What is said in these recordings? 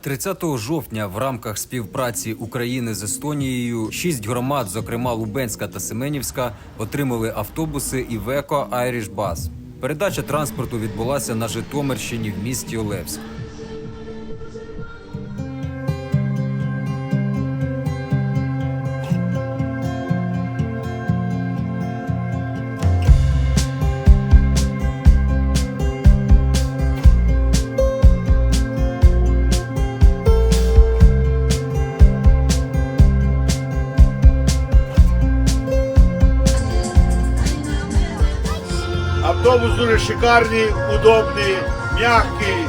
30 жовтня в рамках співпраці України з Естонією шість громад, зокрема Лубенська та Семенівська, отримали автобуси Івеко Irish Bus. Передача транспорту відбулася на Житомирщині в місті Олевськ. Дуже шикарний, удобний, м'який,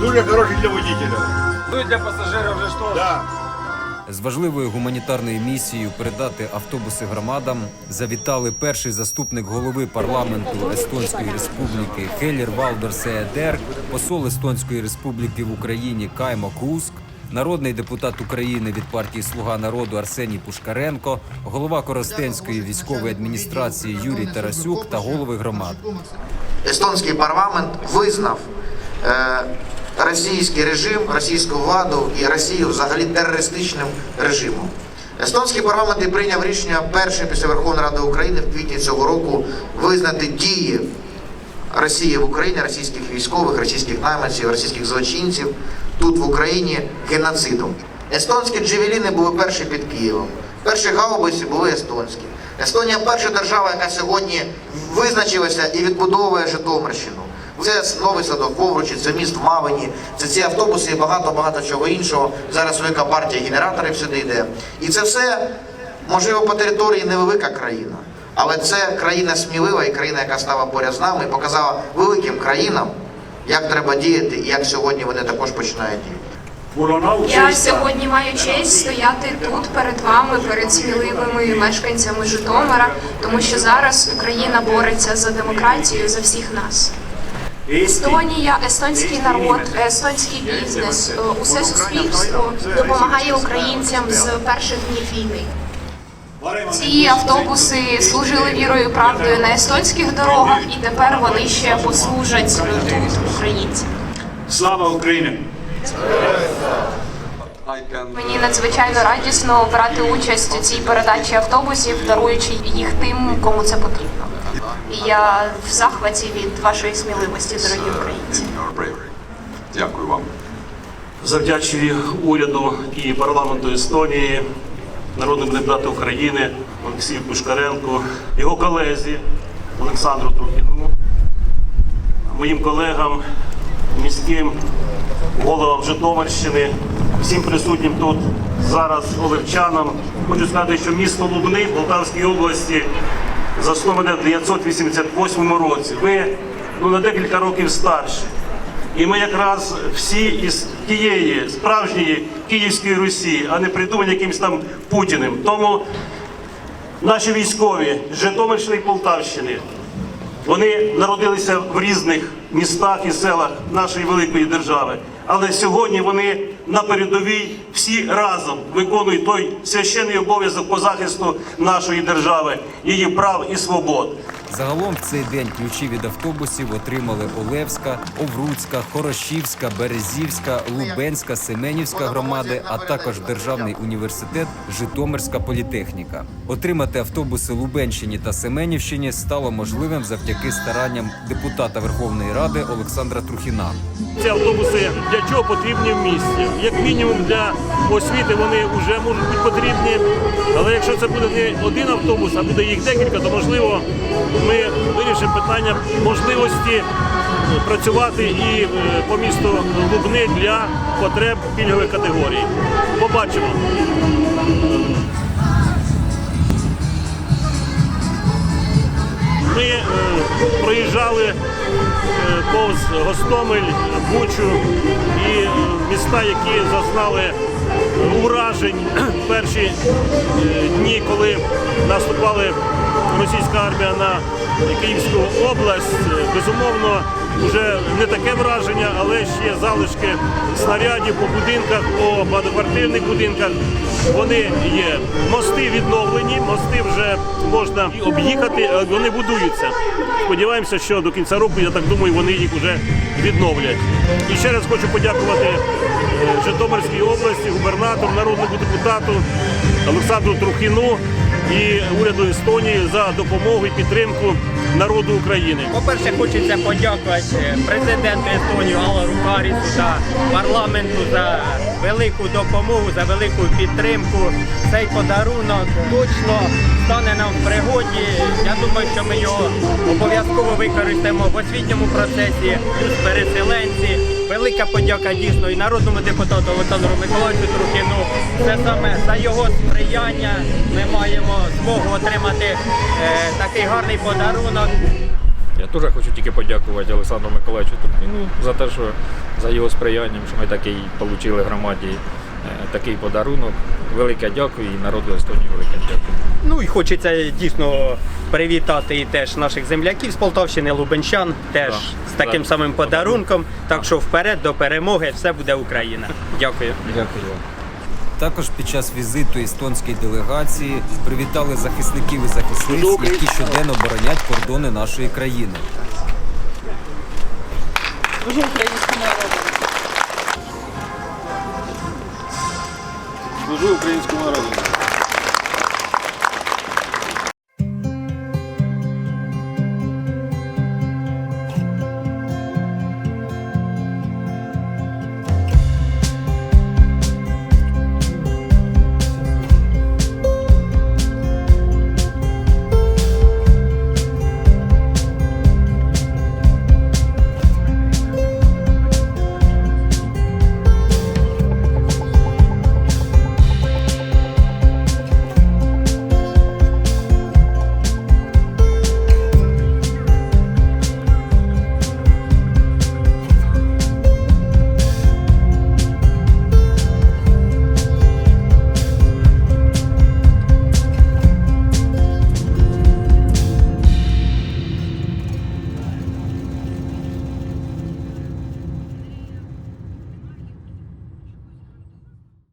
дуже хороший для водителя. Ну и для пассажиров же что? Да. З важливою гуманітарною місією передати автобуси громадам завітали перший заступник голови парламенту Естонської Республіки Хелір Валдер Сеедер, посол Естонської Республіки в Україні Каймо Куск, народний депутат України від партії Слуга народу Арсеній Пушкаренко, голова Коростенської військової адміністрації Юрій Тарасюк та голови громад. естонський парламент визнав е, російський режим, російську владу і Росію взагалі терористичним режимом. Естонський парламент і прийняв рішення перше після Верховної Ради України в квітні цього року визнати дії Росії в Україні, російських військових, російських найманців, російських злочинців тут в Україні геноцидом. Естонські джевеліни були перші під Києвом. Перші гаубиці були естонські. Естонія перша держава, яка сьогодні визначилася і відбудовує Житомирщину. Це новий садок Ковручі, це міст в Мавині, це ці автобуси і багато-багато чого іншого. Зараз велика партія генераторів сюди йде. І це все, можливо, по території невелика країна. Але це країна смілива і країна, яка стала поряд з нами показала великим країнам, як треба діяти і як сьогодні вони також починають діяти. Я сьогодні маю честь стояти тут перед вами, перед сміливими мешканцями Житомира, тому що зараз Україна бореться за демократію за всіх нас. Естонія, естонський народ, естонський бізнес, е, усе суспільство допомагає українцям з перших днів війни. Ці автобуси служили вірою правдою на естонських дорогах, і тепер вони ще послужать тут українцям. Slava Ukraini! Мені надзвичайно радісно брати участь у цій передачі автобусів, даруючи їх тим, кому це потрібно. І я в захваті від вашої сміливості, дорогі українці. Дякую вам. завдячую уряду і парламенту Естонії, народному депутату України Олексію Пушкаренку, його колезі Олександру Трухіну, моїм колегам, міським головам Житомирщини, всім присутнім тут зараз олевчанам. Хочу сказати, що місто Лубни в Полтавській області засноване в 988 році. Ми ну, на декілька років старші. І ми якраз всі із тієї справжньої Київської Русі, а не придумані якимось там Путіним. Тому наші військові Житомирщини і Полтавщини, вони народилися в різних містах і селах нашої великої держави. Але сьогодні вони на передовій всі разом виконують той священний обов'язок по захисту нашої держави, її прав і свобод. Загалом в цей день ключі від автобусів отримали Олевська, Овруцька, Хорошівська, Березівська, Лубенська, Семенівська громади, а також Державний університет Житомирська політехніка. Отримати автобуси Лубенщині та Семенівщині стало можливим завдяки старанням депутата Верховної Ради Олександра Трухіна. Ці автобуси для чого потрібні в місті? Як мінімум для освіти вони вже можуть бути потрібні. Але якщо це буде не один автобус, а буде їх декілька, то можливо ми вирішимо питання можливості працювати і е, по місту Лубни для потреб пільгових категорій. Побачимо. Ми е, проїжджали повз Гостомель, Бучу і е, міста, які зазнали уражень перші е, дні, коли наступали російська армія на Київську область. Е, Безумовно, вже не таке враження, але ще залишки снарядів по будинках, по багатоквартирних будинках. Вони є. Мости відновлені, мости вже можна об'їхати, вони будуються. Сподіваємося, що до кінця року, я так думаю, вони їх вже відновлять. І ще раз хочу подякувати е, Житомирській області, губернатору, народному депутату Олександру Трухіну і уряду Естонії за допомогу і підтримку народу України. По-перше, хочеться подякувати президенту Естонії Алару Карісу та парламенту за велику допомогу, за велику підтримку. Цей подарунок точно стане нам в пригоді. Я думаю, що ми його обов'язково використаємо в освітньому процесі, плюс переселенці. Велика подяка дійсно і народному депутату Олександру Миколаївичу Трухіну. Це саме за його сприяння ми маємо змогу отримати е, такий гарний подарунок. Я теж хочу тільки подякувати Олександру Миколаївичу Туркіну за те, що за його сприянням, що ми такий отримали громаді е, такий подарунок. Велике дякую і народу Естонії велике дякую. Ну і хочеться дійсно привітати і теж наших земляків з Полтавщини, Лубенщан, теж Так, з таким так. самим подарунком. Так що вперед до перемоги все буде Україна. Дякую. Дякую. Також під час візиту естонської делегації привітали захисників і захисниць, які щоденно боронять кордони нашої країни. Служу українському народу. Служу українському народу.